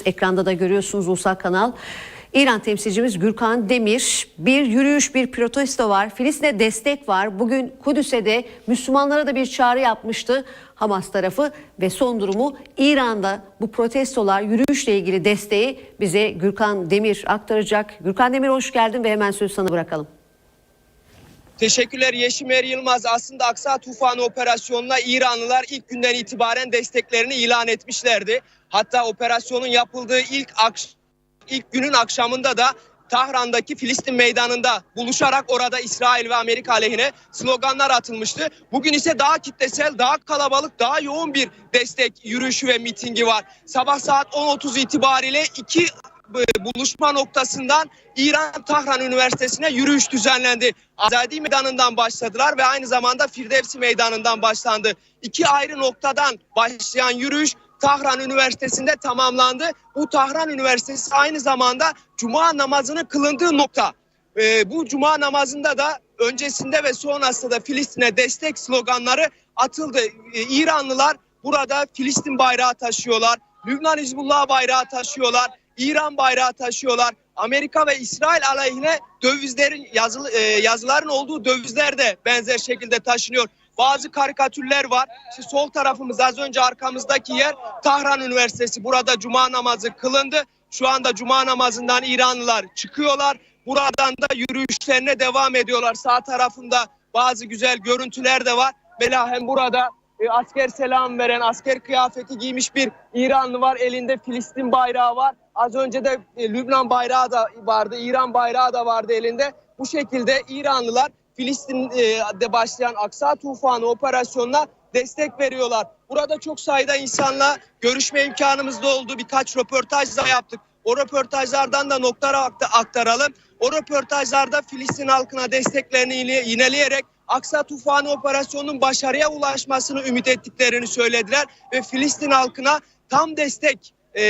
temsilcimiz ekranda da görüyorsunuz Ulusal Kanal. İran temsilcimiz Gürkan Demir bir yürüyüş bir protesto var. Filistin'e destek var. Bugün Kudüs'e de Müslümanlara da bir çağrı yapmıştı Hamas tarafı ve son durumu İran'da bu protestolar yürüyüşle ilgili desteği bize Gürkan Demir aktaracak. Gürkan Demir hoş geldin ve hemen sözü sana bırakalım. Teşekkürler Yeşimer Yılmaz. Aslında Aksa Tufanı operasyonuna İranlılar ilk günden itibaren desteklerini ilan etmişlerdi. Hatta operasyonun yapıldığı ilk akş- ilk günün akşamında da Tahran'daki Filistin meydanında buluşarak orada İsrail ve Amerika aleyhine sloganlar atılmıştı. Bugün ise daha kitlesel, daha kalabalık, daha yoğun bir destek yürüyüşü ve mitingi var. Sabah saat 10.30 itibariyle iki buluşma noktasından İran Tahran Üniversitesi'ne yürüyüş düzenlendi. Azadi Meydanı'ndan başladılar ve aynı zamanda Firdevsi Meydanı'ndan başlandı. İki ayrı noktadan başlayan yürüyüş Tahran Üniversitesi'nde tamamlandı. Bu Tahran Üniversitesi aynı zamanda Cuma namazının kılındığı nokta. Ee, bu Cuma namazında da öncesinde ve sonrasında da Filistin'e destek sloganları atıldı. Ee, İranlılar burada Filistin bayrağı taşıyorlar. Lübnan Hizbullah bayrağı taşıyorlar. İran bayrağı taşıyorlar. Amerika ve İsrail aleyhine dövizlerin yazılı, e, yazıların olduğu dövizler de benzer şekilde taşınıyor. Bazı karikatürler var. İşte sol tarafımız az önce arkamızdaki yer Tahran Üniversitesi. Burada cuma namazı kılındı. Şu anda cuma namazından İranlılar çıkıyorlar. Buradan da yürüyüşlerine devam ediyorlar. Sağ tarafında bazı güzel görüntüler de var. Melahem burada e, asker selam veren, asker kıyafeti giymiş bir İranlı var. Elinde Filistin bayrağı var. Az önce de e, Lübnan bayrağı da vardı, İran bayrağı da vardı elinde. Bu şekilde İranlılar Filistin'de başlayan Aksa Tufanı operasyonuna destek veriyorlar. Burada çok sayıda insanla görüşme imkanımız da oldu. Birkaç röportaj da yaptık. O röportajlardan da akta- aktaralım. O röportajlarda Filistin halkına desteklerini yine- yineleyerek Aksa Tufanı operasyonunun başarıya ulaşmasını ümit ettiklerini söylediler ve Filistin halkına tam destek e,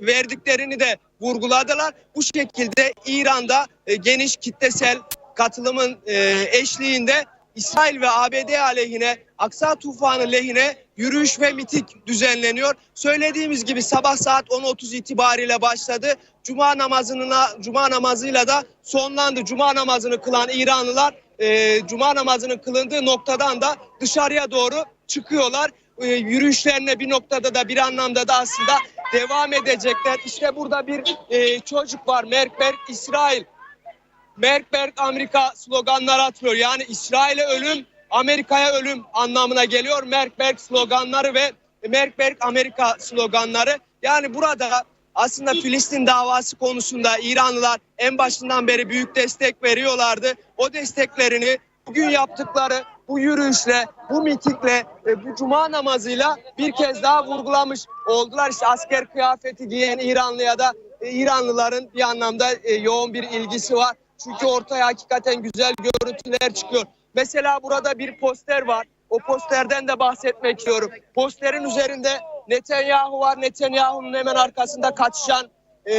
verdiklerini de vurguladılar. Bu şekilde İran'da e, geniş kitlesel katılımın e, eşliğinde İsrail ve ABD aleyhine Aksa Tufanı lehine yürüyüş ve miting düzenleniyor. Söylediğimiz gibi sabah saat 10.30 itibariyle başladı. Cuma namazına Cuma namazıyla da sonlandı. Cuma namazını kılan İranlılar e, Cuma namazının kılındığı noktadan da dışarıya doğru çıkıyorlar. E, yürüyüşlerine bir noktada da bir anlamda da aslında devam edecekler. İşte burada bir e, çocuk var. Merkberg İsrail. Merkberg Amerika sloganları atıyor. Yani İsrail'e ölüm, Amerika'ya ölüm anlamına geliyor. Merkberg sloganları ve Merkberg Amerika sloganları. Yani burada aslında Filistin davası konusunda İranlılar en başından beri büyük destek veriyorlardı. O desteklerini bugün yaptıkları bu yürüyüşle, bu mitingle, bu cuma namazıyla bir kez daha vurgulamış oldular. İşte asker kıyafeti giyen İranlıya da e, İranlıların bir anlamda e, yoğun bir ilgisi var. Çünkü ortaya hakikaten güzel görüntüler çıkıyor. Mesela burada bir poster var. O posterden de bahsetmek istiyorum. Posterin üzerinde Netanyahu var. Netanyahu'nun hemen arkasında kaçışan e,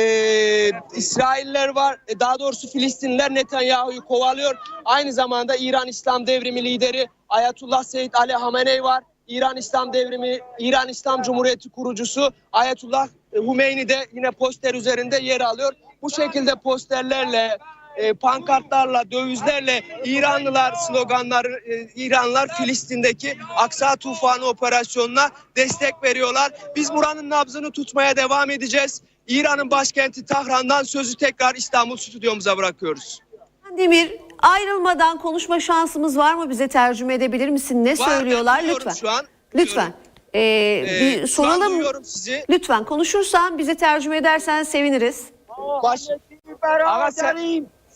İsrailler var. E, daha doğrusu Filistinliler Netanyahu'yu kovalıyor. Aynı zamanda İran İslam Devrimi lideri Ayetullah Seyyid Ali Hamenei var. İran İslam Devrimi, İran İslam Cumhuriyeti kurucusu Ayetullah Humeyni de yine poster üzerinde yer alıyor. Bu şekilde posterlerle, e, pankartlarla, dövizlerle İranlılar sloganlar, e, İranlılar Filistin'deki Aksa Tufanı operasyonuna destek veriyorlar. Biz buranın nabzını tutmaya devam edeceğiz. İran'ın başkenti Tahran'dan sözü tekrar İstanbul stüdyomuza bırakıyoruz. Demir ayrılmadan konuşma şansımız var mı? Bize tercüme edebilir misin? Ne Var, söylüyorlar? Lütfen. Şu an. Lütfen. Ee, Ee, bir soralım. sizi. Lütfen konuşursan bize tercüme edersen seviniriz. Baş... Ağa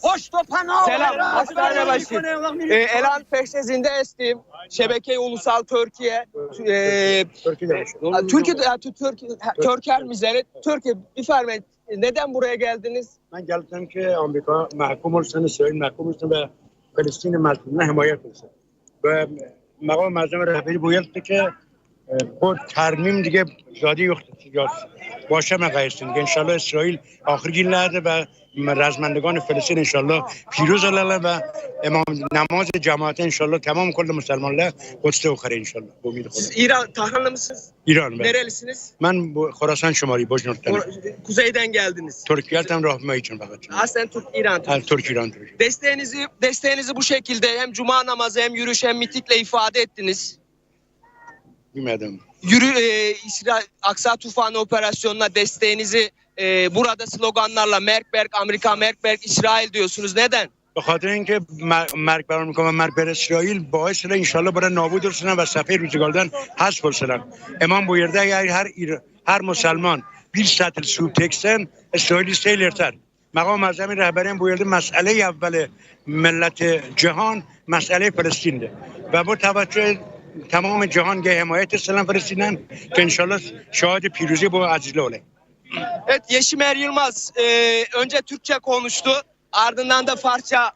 خوش تو پناه Selam, hastane başı. Ee, Elan Peştezin'de estim. Şebeke Ulusal Türkiye. ترکیه. Türkiye, ترکیه. Türkiye, Türker ترکیه. Türkiye, bir fermet. Neden buraya geldiniz? من گفتم که آمریکا محکوم السن اسرائیل محکوم السن و فلسطین مظلومه حمایت کنه و مقام معظم رهبری بایستی که با ترمیم دیگه زاده یخت باشه مقایسه دیگه انشالله اسرائیل آخرگیر نده و رزمندگان فلسطین انشالله پیروز الله و امام نماز جماعت انشالله تمام کل مسلمانlar قدس بخوره انشالله به امید خدا Siz İran Tahranlı mısınız? ایران بله. Nerelisiniz? من bu خراسان شمالی بجنورتن Or- Kuzeyden geldiniz. ترکیه هم راه میای چون فقط Aslen Türk İran. Türk. هر ترک ایران ترک Desteğinizi desteğinizi bu şekilde hem cuma namazı hem yürüyüş hem mitikle ifade ettiniz. میمدم Yürü e, İsrail Aksa Tufanı operasyonuna desteğinizi e, burada sloganlarla Merkberg, Amerika Merkberg, İsrail diyorsunuz. Neden? به خاطر اینکه مر- مرگ برام میکنم مرگ بر اسرائیل باعث شده انشالله برای نابود رسنن و صفحه روزگاردن حذف رسنن امام buyurdu eğer her İr- her Müslüman bir satır su teksen İsrail'i seylerter. مقام اعظم رهبرین buyurdu مسئله اول ملت جهان مسئله فلسطینه و با توجه تمام جهان که حمایت سلام فلسطینن که انشالله شاهد پیروزی bu عزیزله olayım. Evet Yeşimer Yılmaz e, önce Türkçe konuştu. Ardından da Farsça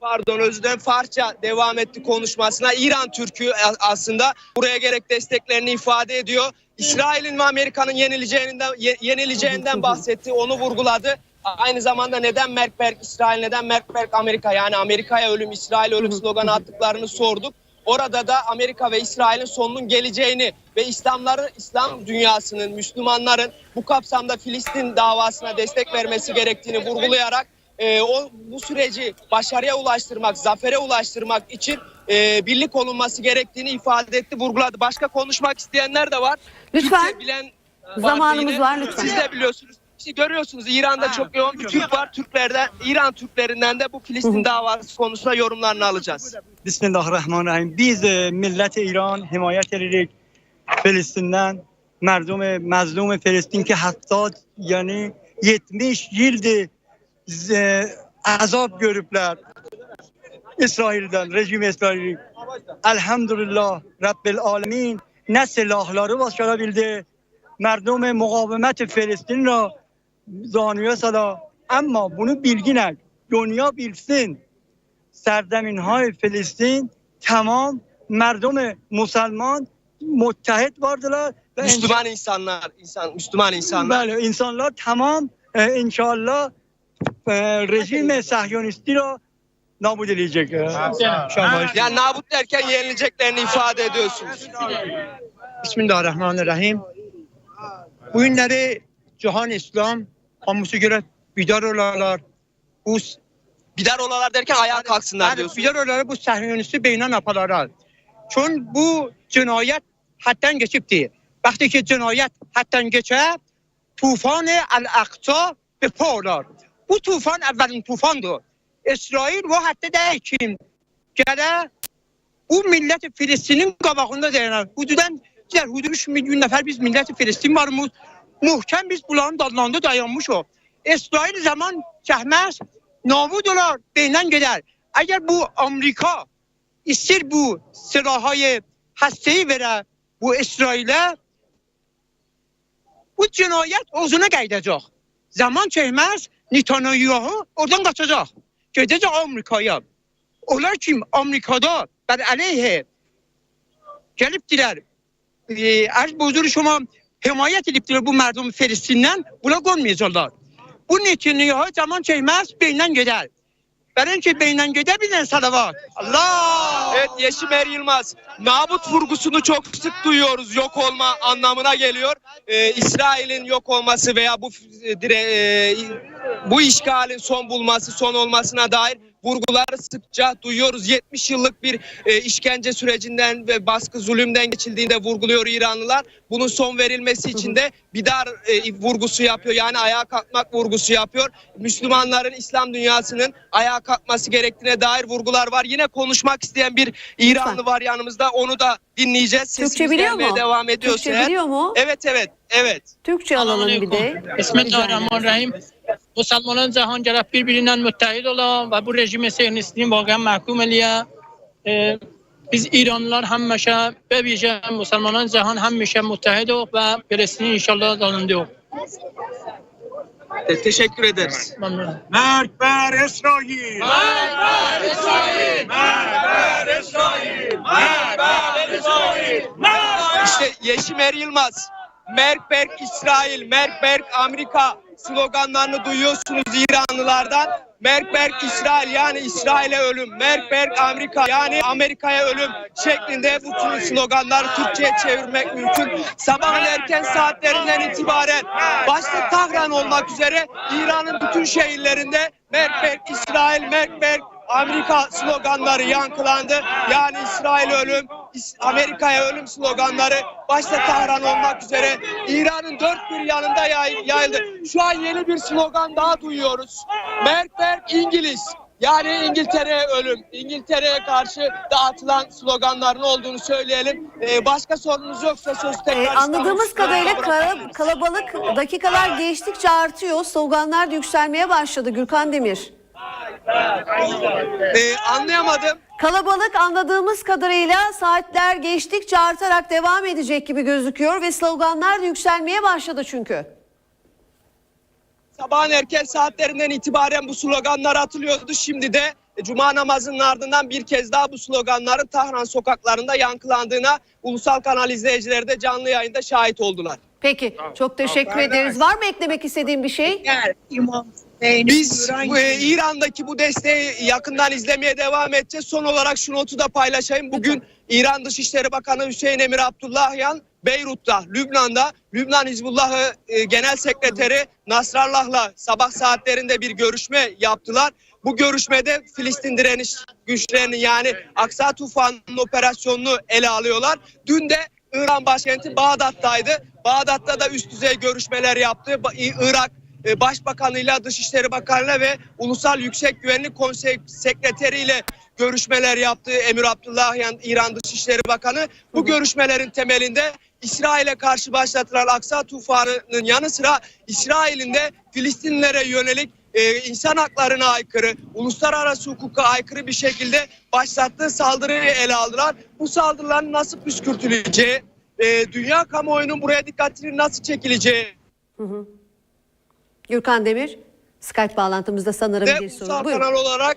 pardon dilerim Farsça devam etti konuşmasına. İran Türk'ü aslında buraya gerek desteklerini ifade ediyor. İsrail'in ve Amerika'nın yenileceğinden ye- yenileceğinden bahsetti. Onu vurguladı. Aynı zamanda neden Merkberg İsrail neden Merkberg Amerika yani Amerika'ya ölüm İsrail ölüm sloganı attıklarını sorduk. Orada da Amerika ve İsrail'in sonunun geleceğini ve İslamların İslam dünyasının Müslümanların bu kapsamda Filistin davasına destek vermesi gerektiğini vurgulayarak e, o bu süreci başarıya ulaştırmak, zafere ulaştırmak için e, birlik olunması gerektiğini ifade etti, vurguladı. Başka konuşmak isteyenler de var. Lütfen. Bilen Zamanımız var, lütfen. Siz de biliyorsunuz İşte görüyorsunuz İran'da çok yoğun bir Türk var. Türklerden, İran Türklerinden de bu Filistin davası konusunda yorumlarını alacağız. بسم الله الرحمن الرحیم بیز ملت ایران حمایت edirik فلسطین'den مردم مظلوم فلسطین که هفتاد یعنی 70 yıldır ز- azap görüpler İsrail'den, rejim İsrail. Elhamdülillah Rabbil Alemin ne silahları başarabildi. Merdum mukavemet Filistin ra zanüye sala. Ama bunu bilginek. Dünya bilsin. سرزمین های فلسطین تمام مردم مسلمان متحد vardılar ve Müslüman insanlar, insan Müslüman insanlar. بله insanlar tamam e, inşallah e, rejim sahyonisti را nabud edecek. e, Şabaş. Yani nabut derken yenileceklerini ifade ediyorsunuz. Bismillahirrahmanirrahim. Bu günləri Cahan İslam hamısı görə bidar olarlar. Bu Bidar olalar derken ayağa kalksınlar Bəli, diyorsunuz. bidar olarlar bu səhyonisti beynən apararlar. Çün bu cinayət həddən keçibdir. Vaxtı ki cinayət həddən keçər, tufan Əl-Əqsa به پا olar. Bu tufan əvvəlin tufandır. İsrail bu həddə deyil ki, gələ bu millət Filistinin qabağında dayanar. Hududan deyər, hudud 3 milyon nəfər biz millət Filistin varımız. محکم بیست بلان دادنانده دایانموش و. اسرائیل زمان کهمه است دلار دولار بینن گدر اگر بو امریکا استیر بو سراحای حسیه بره بو اسرائیل بو جنایت اوزونه گیده جا زمان کهمه است نیتانا یوهو اردان گا چجا گیده جا امریکایی هم اولار کم امریکا دار بر علیه. گلیب دیلر از بزرگ شما himayət edibdilər bu mərdum Filistindən. Buna qonmayacaqlar. Bu Netanyahu zaman çəkməz, beynən gedər. Bərin ki, beynən gedə bilən salavat. Allah! Evet Yeşimer Yılmaz. Nabut vurgusunu çok sık duyuyoruz. Yok olma anlamına geliyor. Ee, İsrail'in yok olması veya bu e, dire, e, bu işgalin son bulması, son olmasına dair vurguları sıkça duyuyoruz. 70 yıllık bir e, işkence sürecinden ve baskı zulümden geçildiğinde vurguluyor İranlılar. Bunun son verilmesi için de bidar e, vurgusu yapıyor. Yani ayağa kalkmak vurgusu yapıyor. Müslümanların, İslam dünyasının ayağa kalkması gerektiğine dair vurgular var. Yine konuşmak isteyen bir İranlı var yanımızda. Onu da dinleyeceğiz. Türkçe biliyor mu? devam ediyorsa. Türkçe biliyor mu? Evet evet evet. Türkçe alalım bir de. Bismillahirrahmanirrahim. Müslümanların cihan gərək bir-birindən müttəhid ola və bu rejim siyonistliyin vaqiən məhkum eləyə. Ee, biz İranlılar həmişə və vicə müsəlmanların cihan həmişə müttəhid ol və Filistin inşallah dalındayıq. Te- teşekkür ederiz. Memnunum. مرگ بر اسرائیل مرگ بر اسرائیل مرگ بر اسرائیل مرگ بر اسرائیل İşte Yeşim Er Yılmaz, Merkberg İsrail, Merkberg Amerika sloganlarını duyuyorsunuz İranlılardan. Merkberg İsrail yani İsrail'e ölüm, Merkberg Amerika yani Amerika'ya ölüm şeklinde bu tür sloganları Türkçe'ye çevirmek mümkün. Sabahın erken saatlerinden itibaren başta Tahran olmak üzere İran'ın bütün şehirlerinde Merkberg İsrail, Merkberg Amerika sloganları yankılandı. Yani İsrail ölüm, Amerika'ya ölüm sloganları başta Tahran olmak üzere İran'ın dört bir yanında yay- yayıldı. Şu an yeni bir slogan daha duyuyoruz. Merkberg İngiliz. Yani İngiltere'ye ölüm, İngiltere'ye karşı dağıtılan sloganların olduğunu söyleyelim. Ee, başka sorunuz yoksa söz tekrar Ee, anladığımız kadarıyla kalabalık dakikalar geçtikçe artıyor. Sloganlar da yükselmeye başladı Gürkan Demir. Ee, anlayamadım. Kalabalık anladığımız kadarıyla saatler geçtikçe artarak devam edecek gibi gözüküyor ve sloganlar da yükselmeye başladı çünkü. Sabahın erken saatlerinden itibaren bu sloganlar atılıyordu. Şimdi de Cuma namazının ardından bir kez daha bu sloganların Tahran sokaklarında yankılandığına ulusal kanal izleyicileri de canlı yayında şahit oldular. Peki çok teşekkür ederiz. Var mı eklemek istediğin bir şey? Biz bu, e, İran'daki bu desteği yakından izlemeye devam edeceğiz. Son olarak şu notu da paylaşayım. Bugün İran Dışişleri Bakanı Hüseyin Emir Abdullahyan Beyrut'ta, Lübnan'da Lübnan Hizbullah'ı e, Genel Sekreteri Nasrallah'la sabah saatlerinde bir görüşme yaptılar. Bu görüşmede Filistin direniş güçlerinin yani Aksa Tufanı'nın operasyonunu ele alıyorlar. Dün de İran başkenti Bağdat'taydı. Bağdat'ta da üst düzey görüşmeler yaptı. Irak e, Başbakanıyla, Dışişleri Bakanıyla ve Ulusal Yüksek Güvenlik Konseyi Sekreteriyle görüşmeler yaptı Emir Abdullahyan İran Dışişleri Bakanı. Bu görüşmelerin temelinde İsrail'e karşı başlatılan Aksa tufanının yanı sıra İsrail'in de Filistinlilere yönelik e, insan haklarına aykırı, uluslararası hukuka aykırı bir şekilde başlattığı saldırıyı ele aldılar. Bu saldırıların nasıl püskürtüleceği, e, dünya kamuoyunun buraya dikkatinin nasıl çekileceği Gürkan Demir Skype bağlantımızda sanırım ve bir ulusal Buyurun. kanal olarak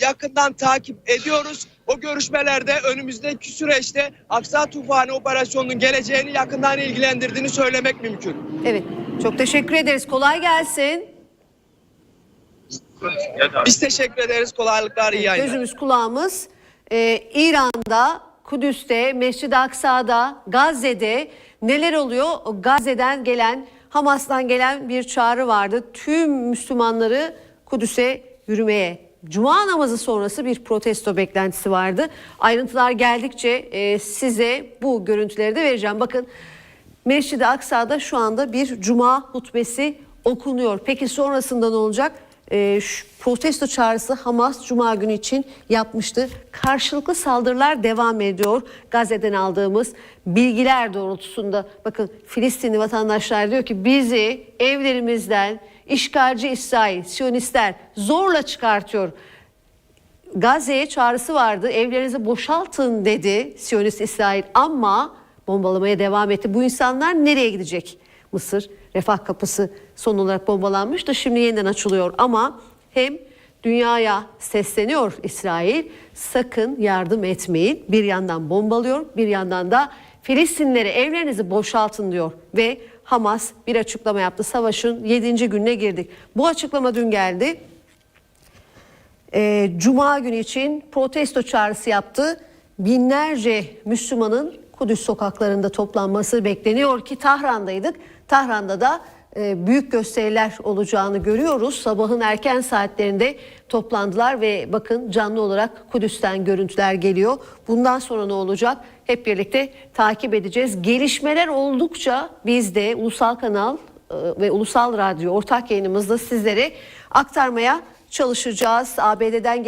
yakından takip ediyoruz. O görüşmelerde önümüzdeki süreçte Aksa Tufani operasyonunun geleceğini yakından ilgilendirdiğini söylemek mümkün. Evet çok teşekkür ederiz. Kolay gelsin. Biz teşekkür ederiz. Kolaylıklar, iyi yayınlar. Gözümüz kulağımız e, İran'da, Kudüs'te, Mescid-i Aksa'da, Gazze'de neler oluyor? Gazze'den gelen, Hamas'tan gelen bir çağrı vardı. Tüm Müslümanları Kudüs'e yürümeye. Cuma namazı sonrası bir protesto beklentisi vardı. Ayrıntılar geldikçe e, size bu görüntüleri de vereceğim. Bakın Mescid-i Aksa'da şu anda bir cuma hutbesi okunuyor. Peki sonrasında ne olacak? Ee, şu protesto çağrısı Hamas Cuma günü için yapmıştı. Karşılıklı saldırılar devam ediyor. Gazze'den aldığımız bilgiler doğrultusunda bakın Filistinli vatandaşlar diyor ki bizi evlerimizden işgalci İsrail, Siyonistler zorla çıkartıyor. Gazze'ye çağrısı vardı. Evlerinizi boşaltın dedi Siyonist İsrail ama bombalamaya devam etti. Bu insanlar nereye gidecek? Mısır refah kapısı son olarak bombalanmıştı. Şimdi yeniden açılıyor ama hem dünyaya sesleniyor İsrail sakın yardım etmeyin. Bir yandan bombalıyor bir yandan da Filistinlere evlerinizi boşaltın diyor ve Hamas bir açıklama yaptı. Savaşın 7. gününe girdik. Bu açıklama dün geldi e, Cuma günü için protesto çağrısı yaptı. Binlerce Müslümanın Kudüs sokaklarında toplanması bekleniyor ki Tahran'daydık. Tahran'da da e, büyük gösteriler olacağını görüyoruz. Sabahın erken saatlerinde toplandılar ve bakın canlı olarak Kudüs'ten görüntüler geliyor. Bundan sonra ne olacak? Hep birlikte takip edeceğiz. Gelişmeler oldukça biz de Ulusal Kanal e, ve Ulusal Radyo ortak yayınımızda sizlere aktarmaya çalışacağız. ABD'den